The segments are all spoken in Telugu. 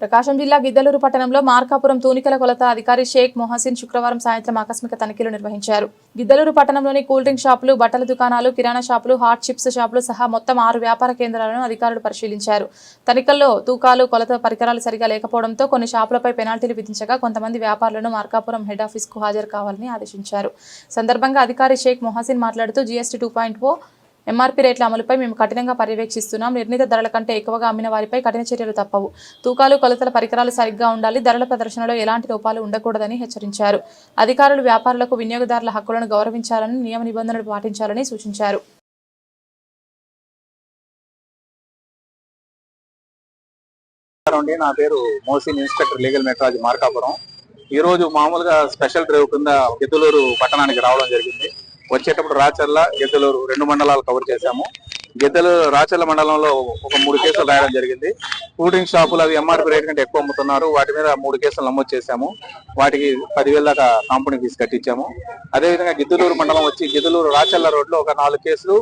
ప్రకాశం జిల్లా గిద్దలూరు పట్టణంలో మార్కాపురం తూనికల కొలత అధికారి షేక్ మొహసిన్ శుక్రవారం సాయంత్రం ఆకస్మిక తనిఖీలు నిర్వహించారు. గిద్దలూరు పట్టణంలోని కూల్ డ్రింక్ షాపులు బట్టల దుకాణాలు కిరాణా షాపులు హాట్ చిప్స్ షాపులు సహా మొత్తం ఆరు వ్యాపార కేంద్రాలను అధికారులు పరిశీలించారు. తనిఖీల్లో తూకాలు కొలత పరికరాలు సరిగా లేకపోవడంతో కొన్ని షాపులపై పెనాల్టీలు విధించగా కొంతమంది వ్యాపారులను మార్కాపురం హెడ్ ఆఫీస్కు హాజరు కావాలని ఆదేశించారు. సందర్భంగా అధికారి షేక్ మొహసిన్ మాట్లాడుతూ GST two point O MRP రేట్ల అమలుపై మేము కఠినంగా పర్యవేక్షిస్తున్నాం. నిర్ణీత ధరల కంటే ఎక్కువగా అమ్మిన వారిపై కఠిన చర్యలు తప్పవు. తూకాలు కొలతల పరికరాలు సరిగ్గా ఉండాలి. ధరల ప్రదర్శనలో ఎలాంటి లోపాలు ఉండకూడదని హెచ్చరించారు. అధికారులు వ్యాపారులకు వినియోగదారుల హక్కులను గౌరవించాలని నియమ నిబంధనలు పాటించాలని సూచించారు. అండి నా పేరు Mohsin inspector legal metrology Markapuram. ఈ రోజు మామూలుగా స్పెషల్ డ్రైవ్ కింద గిద్దలూరు పట్టణానికి రావడం జరిగింది. వచ్చేటప్పుడు రాచర్ల గెద్దలూరు రెండు మండలాలు కవర్ చేశాము. గెద్దలూరు రాచర్ల మండలంలో ఒక మూడు కేసులు రాయడం జరిగింది. కూల్ డ్రింక్ షాపులు అవి ఎంఆర్పీ రేట్ కంటే ఎక్కువ అమ్ముతున్నారు. వాటి మీద మూడు కేసులు నమోదు చేశాము. వాటికి పదివేల దాకా కాంపౌండ్ ఫీజు కట్టించాము. అదేవిధంగా గిద్దలూరు మండలం వచ్చి గిద్దలూరు రాచర్ల రోడ్లో ఒక నాలుగు కేసులు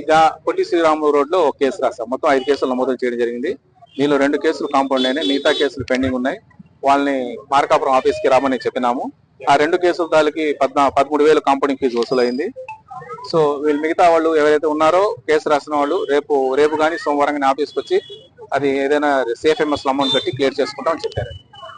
ఇక పొట్టి శ్రీరాములు రోడ్లో ఒక కేసు రాస్తాం మొత్తం ఐదు కేసులు నమోదు చేయడం జరిగింది. దీనిలో రెండు కేసులు కాంపౌండ్ అయినాయి. మిగతా కేసులు పెండింగ్ ఉన్నాయి. వాళ్ళని మార్కాపురం ఆఫీస్కి రామని చెప్పినాము. ఆ రెండు కేసుల తాలూకి పద్నా పదమూడు వేలు కాంపౌండింగ్ ఫీజు వసూలైంది. సో వీళ్ళు మిగతా వాళ్ళు ఎవరైతే ఉన్నారో కేసు రాసిన వాళ్ళు రేపు రేపు కానీ సోమవారం కానీ ఆఫీస్కి వచ్చి అది ఏదైనా సేఫ్ ఎంఎస్ అమౌంట్ కట్టి క్లియర్ చేసుకుంటామని చెప్పారు.